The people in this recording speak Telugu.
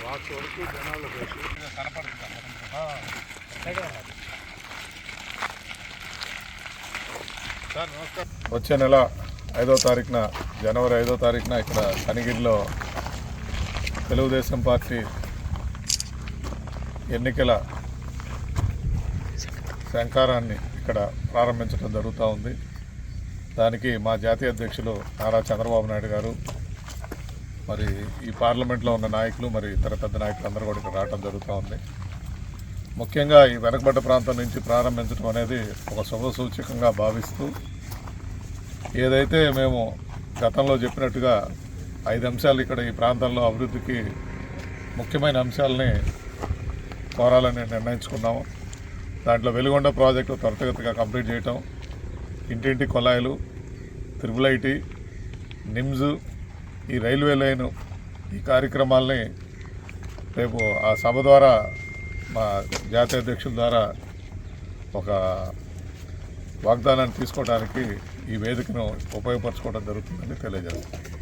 బాక్స్ వరకు జనాలు కనపడుతుంది సార్ నమస్కారం. వచ్చే నెల ఐదో తారీఖున జనవరి ఐదో తారీఖున ఇక్కడ కనిగిరిలో తెలుగుదేశం పార్టీ ఎన్నికల శంకారాన్ని ఇక్కడ ప్రారంభించడం జరుగుతూ ఉంది. దానికి మా జాతీయ అధ్యక్షులు నారా చంద్రబాబు నాయుడు గారు మరి ఈ పార్లమెంట్లో ఉన్న నాయకులు మరి ఇతర పెద్ద నాయకులు అందరూ కూడా ఇక్కడ రావడం జరుగుతూ ఉంది. ముఖ్యంగా ఈ వెనకబడ్డ ప్రాంతం నుంచి ప్రారంభించడం అనేది ఒక శుభ సూచకంగా భావిస్తూ ఏదైతే మేము గతంలో చెప్పినట్టుగా ఐదు అంశాలు ఇక్కడ ఈ ప్రాంతంలో అభివృద్ధికి ముఖ్యమైన అంశాలని కోరాలని నిర్ణయించుకున్నాము. దాంట్లో వెలుగొండ ప్రాజెక్టు త్వరితగతిగా కంప్లీట్ చేయటం ఇంటింటి కొలాయిలు త్రిబుల్ ఐటీ నిమ్స్ ఈ రైల్వే లైన్ ఈ కార్యక్రమాల్ని రేపు ఆ సభ ద్వారా మా జాతీయ అధ్యక్షుల ద్వారా ఒక వాగ్దానాన్ని తీసుకోవడానికి ఈ వేదికను ఉపయోగపరచుకోవడం జరుగుతుందని తెలియజేస్తాను